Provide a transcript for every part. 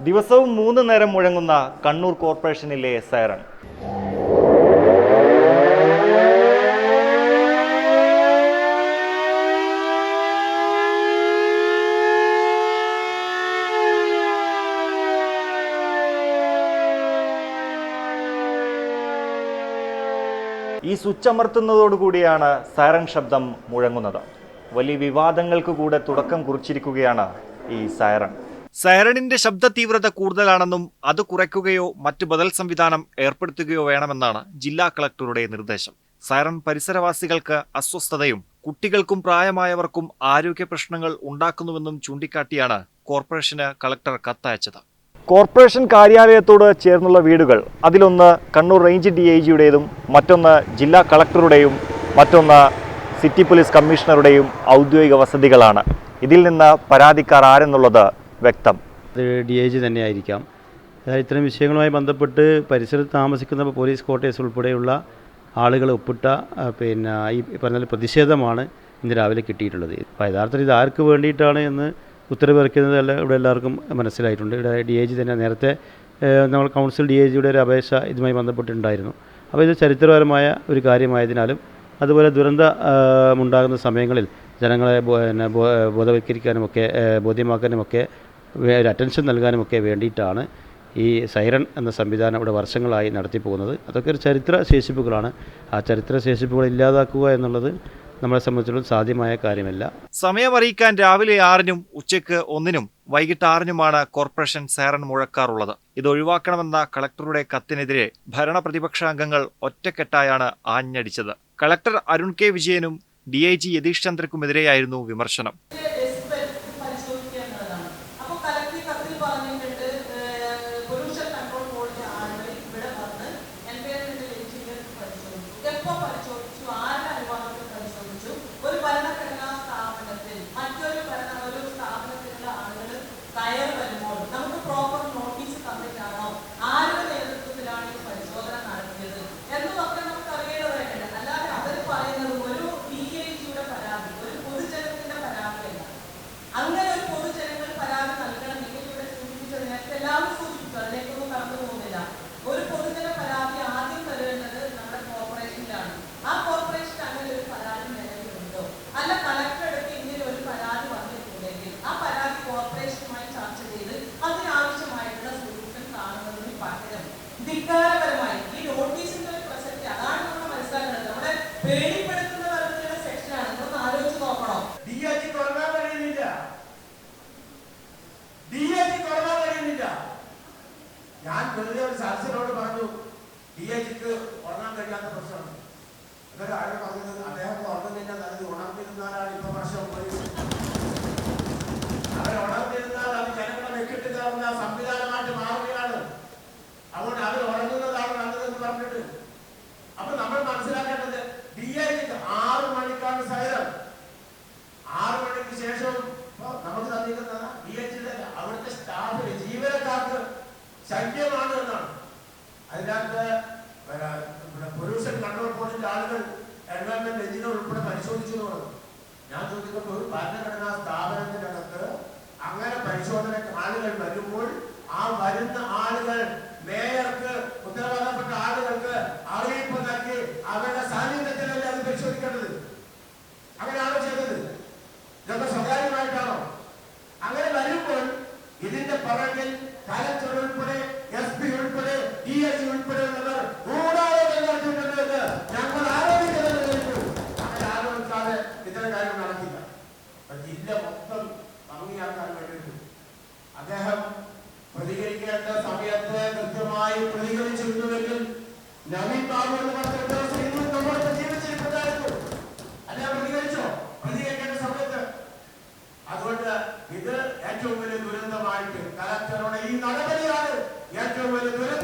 ദിവസവും മൂന്ന് നേരം മുഴങ്ങുന്ന കണ്ണൂർ കോർപ്പറേഷനിലെ സൈറൺ. ഈ സ്വിച്ച് അമർത്തുന്നതോടുകൂടിയാണ് സൈറൺ ശബ്ദം മുഴങ്ങുന്നത്. വലിയ വിവാദങ്ങൾക്ക് കൂടെ തുടക്കം കുറിച്ചിരിക്കുകയാണ് ഈ സൈറൺ. സൈറണിന്റെ ശബ്ദ തീവ്രത കൂടുതലാണെന്നും അത് കുറയ്ക്കുകയോ മറ്റ് ബദൽ സംവിധാനം ഏർപ്പെടുത്തുകയോ വേണമെന്നാണ് ജില്ലാ കളക്ടറുടെ നിർദ്ദേശം. സൈറൺ പരിസരവാസികൾക്ക് അസ്വസ്ഥതയും കുട്ടികൾക്കും പ്രായമായവർക്കും ആരോഗ്യ പ്രശ്നങ്ങൾ ഉണ്ടാക്കുന്നുവെന്നും ചൂണ്ടിക്കാട്ടിയാണ് കോർപ്പറേഷന് കളക്ടർ കത്തയച്ചത്. കോർപ്പറേഷൻ കാര്യാലയത്തോട് ചേർന്നുള്ള വീടുകൾ അതിലൊന്ന് കണ്ണൂർ റേഞ്ച് ഡി ഐ ജിയുടേതും മറ്റൊന്ന് ജില്ലാ കളക്ടറുടെയും മറ്റൊന്ന് സിറ്റി പോലീസ് കമ്മീഷണറുടെയും ഔദ്യോഗിക വസതികളാണ്. ഇതിൽ നിന്ന് പരാതിക്കാർ ആരെന്നുള്ളത് വ്യക്തം. ഡി ഐ ജി തന്നെയായിരിക്കാം ഇത്തരം വിഷയങ്ങളുമായി ബന്ധപ്പെട്ട് പരിസരത്ത് താമസിക്കുന്ന പോലീസ് ക്വാർട്ടേഴ്സ് ഉൾപ്പെടെയുള്ള ആളുകൾ ഒപ്പിട്ട പിന്നെ ഈ പറഞ്ഞ പ്രതിഷേധമാണ് ഇന്ന് രാവിലെ കിട്ടിയിട്ടുള്ളത്. അപ്പോൾ യഥാർത്ഥത്തിൽ ഇത് ആർക്ക് വേണ്ടിയിട്ടാണ് എന്ന് ഉത്തരവിറക്കുന്നത് അല്ല ഇവിടെ എല്ലാവർക്കും മനസ്സിലായിട്ടുണ്ട്. ഇവിടെ ഡി ഐ ജി തന്നെ നേരത്തെ നമ്മൾ കൗൺസിൽ ഡി ഐ ജിയുടെ ഒരു അപേക്ഷ ഇതുമായി ബന്ധപ്പെട്ടിട്ടുണ്ടായിരുന്നു. അപ്പോൾ ഇത് ചരിത്രപരമായ ഒരു കാര്യമായതിനാലും അതുപോലെ ദുരന്തമുണ്ടാകുന്ന സമയങ്ങളിൽ ജനങ്ങളെ ബോധവൽക്കരിക്കാനുമൊക്കെ ബോധ്യമാക്കാനുമൊക്കെ ഒരു അറ്റൻഷൻ നൽകാനുമൊക്കെ വേണ്ടിയിട്ടാണ് ഈ സൈറൺ എന്ന സംവിധാനം ഇവിടെ വർഷങ്ങളായി നടത്തി പോകുന്നത്. അതൊക്കെ ഒരു ചരിത്ര ശേഷിപ്പുകളാണ്. ആ ചരിത്ര ശേഷിപ്പുകൾ ഇല്ലാതാക്കുക എന്നുള്ളത് നമ്മളെ സംബന്ധിച്ചിടത്തോളം സാധ്യമായ കാര്യമല്ല. സമയം അറിയിക്കാൻ രാവിലെ ആറിനും ഉച്ചയ്ക്ക് ഒന്നിനും വൈകിട്ട് ആറിനുമാണ് കോർപ്പറേഷൻ സൈറൺ മുഴക്കാറുള്ളത്. ഇത് ഒഴിവാക്കണമെന്ന കളക്ടറുടെ കത്തിനെതിരെ ഭരണ പ്രതിപക്ഷാംഗങ്ങൾ ഒറ്റക്കെട്ടായാണ് ആഞ്ഞടിച്ചത്. കളക്ടർ അരുൺ കെ വിജയനും ഡി ഐ ജി യതീഷ് ചന്ദ്രക്കുമെതിരെയായിരുന്നു വിമർശനം ഡെസിബൽ പരിശോധിക്കുക എന്നതാണ്. അപ്പോൾ കലക്ടർ കത്തിൽ പറഞ്ഞിട്ടുണ്ട് പൊല്യൂഷൻ കൺട്രോൾ ബോർഡിന്റെ ആളുകൾ ഇവിടെ വന്ന് എൻവയറമെന്റൽ എഞ്ചിനീയർ പരിശോധിച്ചു എപ്പോൾ പരിശോധിച്ചു ആരുടെ അനുവാദത്തിൽ പരിശോധിച്ചു ഒരു ഭരണഘടനാ സ്ഥാപനത്തിൽ മറ്റൊരു ഭരണ ഒരു സ്ഥാപനത്തിലുള്ള ആളുകൾ കയറി വരുമ്പോൾ നമുക്ക് പ്രോപ്പർ നോട്ടീസ് തന്നിട്ടാണോ ആരുടെ നേതൃത്വത്തിലാണ് ഈ പരിശോധന നടത്തിയത് എന്നതൊക്കെ നമുക്ക് അറിയേണ്ടതായിട്ടുണ്ട് അല്ലാതെ അവർ പറയുന്നത് ഒരു ഡി ഐ ജിയുടെ പരാതി ഒരു പൊതുജനത്തിന്റെ പരാതിയല്ല അങ്ങനെ ഒരു പൊതുജനങ്ങൾ പരാതി നൽകണമെങ്കിൽ ഇവിടെ സൂചിപ്പിച്ചത് നേരത്തെ എല്ലാവരും സൂചിപ്പിച്ചു അതിലേക്കൊന്നും കടന്നു പോകുന്നില്ല ഒരു പൊതുജന പരാതി ആദ്യം തരേണ്ടത് നമ്മുടെ കോർപ്പറേഷനിലാണ് ആ കോർപ്പറേഷൻ അങ്ങനെ ഒരു പരാതി നിലവിലുണ്ടോ അല്ല കളക്ടർ അടുത്ത് ഇങ്ങനെ ഒരു പരാതി വന്നിട്ടുണ്ടെങ്കിൽ ആ പരാതി കോർപ്പറേഷനുമായി ചർച്ച ചെയ്ത് അതിനാവശ്യമായിട്ടുള്ള സൊല്യൂഷൻ കാണുന്നതിന് പകരം ധിക്കാരപരമായി ഈ നോട്ടീസിന്റെ ഒരു പ്രസക്തി അതാണ് നമ്മൾ മനസ്സിലാക്കുന്നത് നമ്മുടെ പേടിപ്പെടുത്തുന്ന തരത്തിലുള്ള സെക്ഷനാണ് നമ്മളൊന്ന് ആലോചിച്ച് നോക്കണം ഡിഎജി തുടങ്ങാൻ കഴിയുന്നില്ല ഡിഎജി തുടങ്ങാൻ കഴിയുന്നില്ല ഞാൻ വെറുതെ ഒരു സദസ്സിനോട് പറഞ്ഞു ഡിഎജിക്ക് ഉറങ്ങാൻ കഴിയാത്ത പ്രശ്നമാണ്. എന്നിട്ട് ആരും പറഞ്ഞത്? അദ്ദേഹം അതിനകത്ത് പൊല്യൂഷൻ കൺട്രോൾ ബോർഡിന്റെ ആളുകൾ എൻവയോൺമെന്റ് എഞ്ചിനീയർ ഉൾപ്പെടെ പരിശോധിച്ചു പറഞ്ഞു. ഞാൻ ചോദിക്കുമ്പോൾ ഒരു ഭരണഘടനാ സ്ഥാപനത്തിനകത്ത് അങ്ങനെ പരിശോധന ആളുകൾ വരുമ്പോൾ ആ വരുന്ന ആളുകൾ മേയർക്ക് ഉത്തരവാദപ്പെട്ട ആളുകൾക്ക് അറിയിപ്പ് നൽകി അവരുടെ സാന്നിധ്യത്തിലല്ലേ അത് പരിശോധിക്കേണ്ടത് അങ്ങനെയാണോ ചെയ്തത് ഇതൊക്കെ സ്വകാര്യമായിട്ടാണോ അങ്ങനെ വരുമ്പോൾ ഇതിന്റെ പുറകിൽ കലക്ടർ ഉൾപ്പെടെ എസ് പി ഉൾപ്പെടെ ഡി എസ് ഉൾപ്പെടെയുള്ളവർ ഗൂഢാലോചന നടത്തിയിട്ടുണ്ട് എന്ന് ഞങ്ങൾ ആരോപിക്കുന്നത് കഴിഞ്ഞു അങ്ങനെ ആരോപിക്കാതെ ഇത്തരം കാര്യം നടക്കില്ല. ജില്ല മൊത്തം ഭംഗിയാക്കാൻ വേണ്ടിയിട്ട് അദ്ദേഹം പ്രതികരിക്കേണ്ട സമയത്ത് കൃത്യമായി പ്രതികരിച്ചിരുന്നുവെങ്കിൽ നവീൻ ബാബു എന്ന് പറഞ്ഞ നമ്മളൊക്കെ ജീവിച്ചിരിപ്പുണ്ടായിരുന്നു അല്ല? പ്രതികരിച്ചോ? പ്രതികരിക്കേണ്ട സമയത്ത്. അതുകൊണ്ട് ഇത് ഏറ്റവും വലിയ ദുരന്തമായിട്ട് കലക്ടറുടെ ഈ നടപടിയാണ് ഏറ്റവും വലിയ ദുരന്തമെന്നാണ്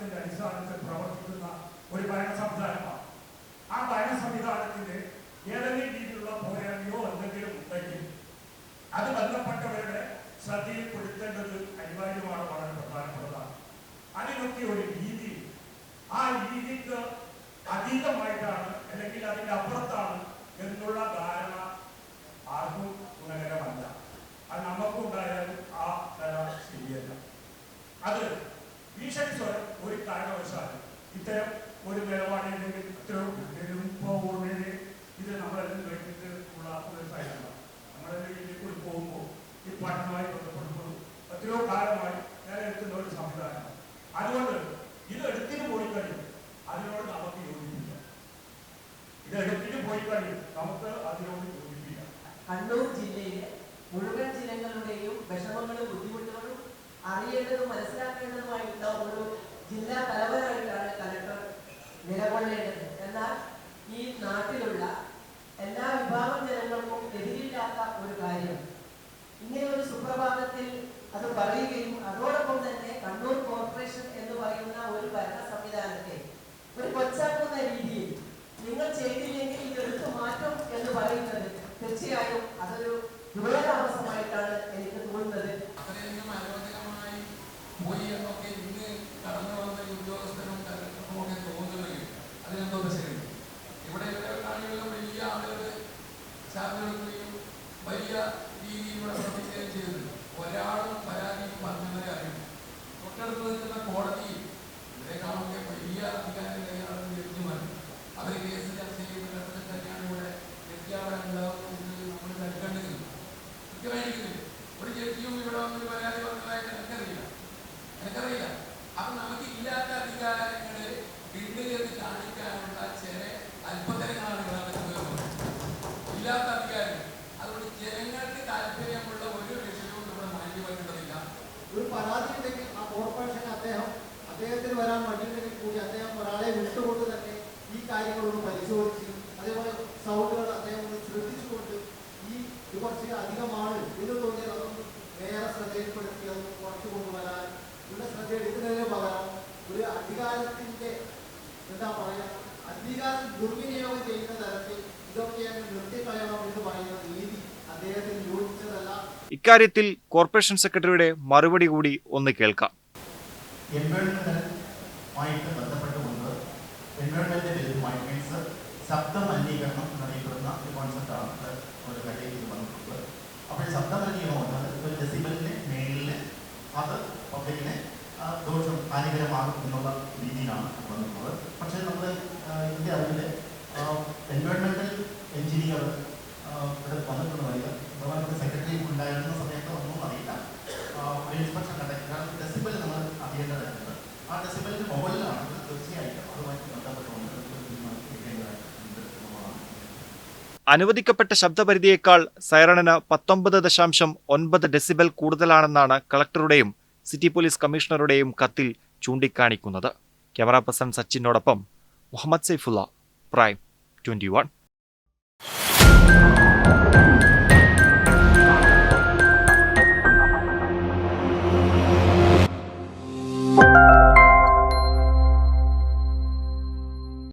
സംവിധാനത്തിന്റെ അടിസ്ഥാനത്തിൽ പ്രവർത്തിക്കുന്ന ഒരു ഭരണ സംവിധാനമാണ്. ആ ഭരണ സംവിധാനത്തിന്റെ ഏതെങ്കിലും രീതിയിലുള്ള പോരായ്മയോ എന്തെങ്കിലും ഉണ്ടെങ്കിൽ അത് ബന്ധപ്പെട്ടവരുടെ ശ്രദ്ധയിൽപ്പെടുത്തേണ്ടത് അനിവാര്യമാണ് വളരെ പ്രധാനപ്പെട്ടതാണ്. അതിനൊക്കെ ഒരു രീതി. ആ രീതിക്ക് അതീതമായിട്ടാണ് അല്ലെങ്കിൽ അതിന്റെ അപ്പുറത്താണ് എന്നുള്ള ധാരണ ആർക്കും ഗുണകരമല്ല അത് നമുക്കുണ്ടായാലും ആ ധാരണ ശരിയല്ല. അത് ഭീഷണി സ്വരം ഒരു കാരണവശാലും ഇത്തരം ഒരു നിലപാടില്ലെങ്കിൽ ഇത്തരം പോകുന്നതിന് ഇത് നമ്മളെല്ലാം കഴിഞ്ഞിട്ട് ഉള്ള ഒരു കാര്യമാണ്. നമ്മളെല്ലാം ഇതിലേക്ക് പോകുമ്പോൾ ഈ പഠനവുമായി ബന്ധപ്പെടുമ്പോൾ എത്രയോ കാലമായി ഞാൻ എടുക്കുന്ന ഒരു സംവിധാനമാണ്. അതുകൊണ്ട് ഇത് എടുത്തിട്ട് പോയി കഴിയും അതിനോട് നമുക്ക് യോജിപ്പില്ല. ഇത് എടുത്തിട്ട് പോയി കഴിയും നമുക്ക് അതിനോട് യോജിപ്പില്ല. കണ്ണൂർ ജില്ലയിലെ മുഴുവൻ ജനങ്ങളുടെയും വിഷമങ്ങളും ബുദ്ധിമുട്ടുകളും അറിയേണ്ടതും മനസ്സിലാക്കേണ്ടതുമായിട്ടുള്ള ഒരു ജില്ലാ തലവനായിട്ടാണ് കലക്ടർ നിലകൊള്ളേണ്ടത്. എന്നാൽ ഈ നാട്ടിലുള്ള എല്ലാ വിഭാഗം ജനങ്ങൾക്കും എതിരില്ലാത്ത ഒരു കാര്യം. ഇങ്ങനെ ഒരു സുപ്രഭാതത്തിൽ അത് പറയുകയും അതോടൊപ്പം തന്നെ കണ്ണൂർ കോർപ്പറേഷൻ എന്ന് പറയുന്ന ഒരു ഭരണ സംവിധാനത്തെ ഒരു കൊച്ചാക്കുന്ന രീതിയിൽ നിങ്ങൾ ചെയ്തില്ലെങ്കിൽ ഇത് എടുത്തു മാറ്റും എന്ന് പറയുന്നത് തീർച്ചയായും അതൊരു വിപരീതാമസമായിട്ടാണ് എനിക്ക് തോന്നുന്നത്. work. സൗണ്ടുകൾ അദ്ദേഹം ഒന്ന് ശ്രദ്ധിച്ചുകൊണ്ട് ഈ ഇത് കുറച്ച് അധികമാണ് എന്ന് തോന്നിയാൽ അതൊന്ന് വേറെ ശ്രദ്ധയിൽപ്പെടുത്തി അതൊന്ന് കുറച്ച് കൊണ്ടുവരാൻ ഉള്ള ശ്രദ്ധ എടുക്കുന്നതിന് പകരം ഒരു അധികാരത്തിന്റെ എന്താ പറയാ അധികാരം ദുർവിനിയോഗം ചെയ്യുന്ന തരത്തിൽ ഇതൊക്കെ അങ്ങ് നിർത്തിക്കളയണം എന്ന് പറയുന്ന രീതി അദ്ദേഹത്തിന് യോജിച്ചതല്ല. ഇക്കാര്യത്തിൽ കോർപ്പറേഷൻ സെക്രട്ടറിയുടെ മറുപടി കൂടി ഒന്ന് കേൾക്കാം. എൻവയോൺമെന്റുമായിട്ട് ബന്ധപ്പെട്ടുകൊണ്ട് എൻവയോൺമെന്റ് മീൻസ് ശബ്ദ മലിനീകരണം എന്നറിയപ്പെടുന്ന ഒരു കോൺസെപ്റ്റാണ് ഒരു കടയിൽ വന്നിട്ടുള്ളത് അപ്പോൾ ഈ ശബ്ദ മലിനീകരണം എന്നത് ഒരു ഡെസിബലിന് മേളിൽ അത് പബ്ലിക്കിനെ ദോഷം ഹാനികരമാകും എന്നുള്ള രീതിയിലാണ് വന്നിട്ടുള്ളത്. അനുവദിക്കപ്പെട്ട ശബ്ദപരിധിയേക്കാൾ സൈറണിന് പത്തൊമ്പത് ദശാംശം ഒൻപത് ഡെസിബൽ കൂടുതലാണെന്നാണ് കളക്ടറുടെയും സിറ്റി പോലീസ് കമ്മീഷണറുടെയും കത്തിൽ ചൂണ്ടിക്കാണിക്കുന്നത്. ക്യാമറ പേഴ്സൺ സച്ചിനോടൊപ്പം മുഹമ്മദ് സൈഫുള്ള പ്രൈം ട്വന്റി